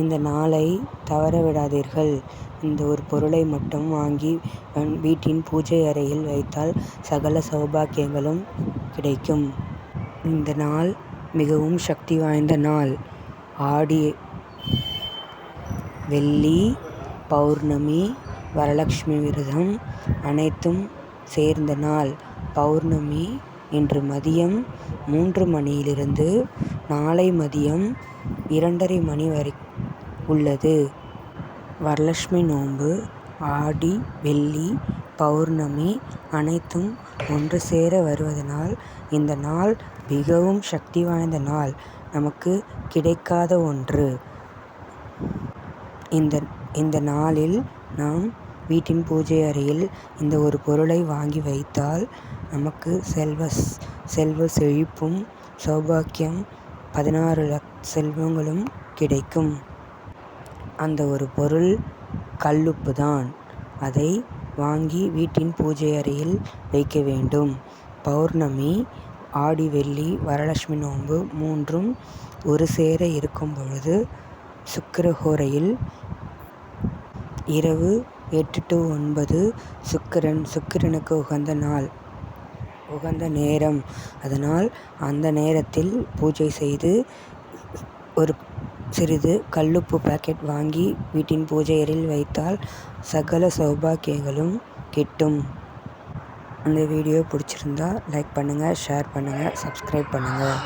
இந்த நாளை தவற விடாதீர்கள். இந்த ஒரு பொருளை மட்டும் வாங்கி வீட்டின் பூஜை அறையில் வைத்தால் சகல சௌபாக்கியங்களும் கிடைக்கும். இந்த நாள் மிகவும் சக்தி வாய்ந்த நாள். ஆடி வெள்ளி பௌர்ணமி வரலட்சுமி விரதம் அனைத்தும் சேர்ந்த நாள். பௌர்ணமி இன்று மதியம் மூன்று மணியிலிருந்து நாளை மதியம் இரண்டரை மணி வரை உள்ளது. வரலட்சுமி நோன்பு ஆடி வெள்ளி பௌர்ணமி அனைத்தும் ஒன்று சேர வருவதனால் இந்த நாள் மிகவும் சக்தி வாய்ந்த நாள். நமக்கு கிடைக்காத ஒன்று. இந்த இந்த நாளில் நாம் வீட்டின் பூஜை அறையில் இந்த ஒரு பொருளை வாங்கி வைத்தால் நமக்கு செல்வ செழிப்பும் சௌபாக்கியம் பதினாறு செல்வங்களும் கிடைக்கும். அந்த ஒரு பொருள் கல்லுப்பு தான். அதை வாங்கி வீட்டின் பூஜை அறையில் வைக்க வேண்டும். பௌர்ணமி ஆடி வெள்ளி வரலட்சுமி நோன்பு மூன்றும் ஒரு சேர இருக்கும் பொழுது சுக்கிரஹோரையில் இரவு எட்டு டு ஒன்பது சுக்கிரன் சுக்கிரனுக்கு உகந்த நாள் உகந்த நேரம். அதனால் அந்த நேரத்தில் பூஜை செய்து ஒரு சிறிது கல்லுப்பு பாக்கெட் வாங்கி வீட்டின் பூஜை அறையில் வைத்தால் சகல சௌபாக்கியங்களும் கிட்டும். அந்த வீடியோ பிடிச்சிருந்தா லைக் பண்ணுங்கள் ஷேர் பண்ணுங்கள் சப்ஸ்கிரைப் பண்ணுங்கள்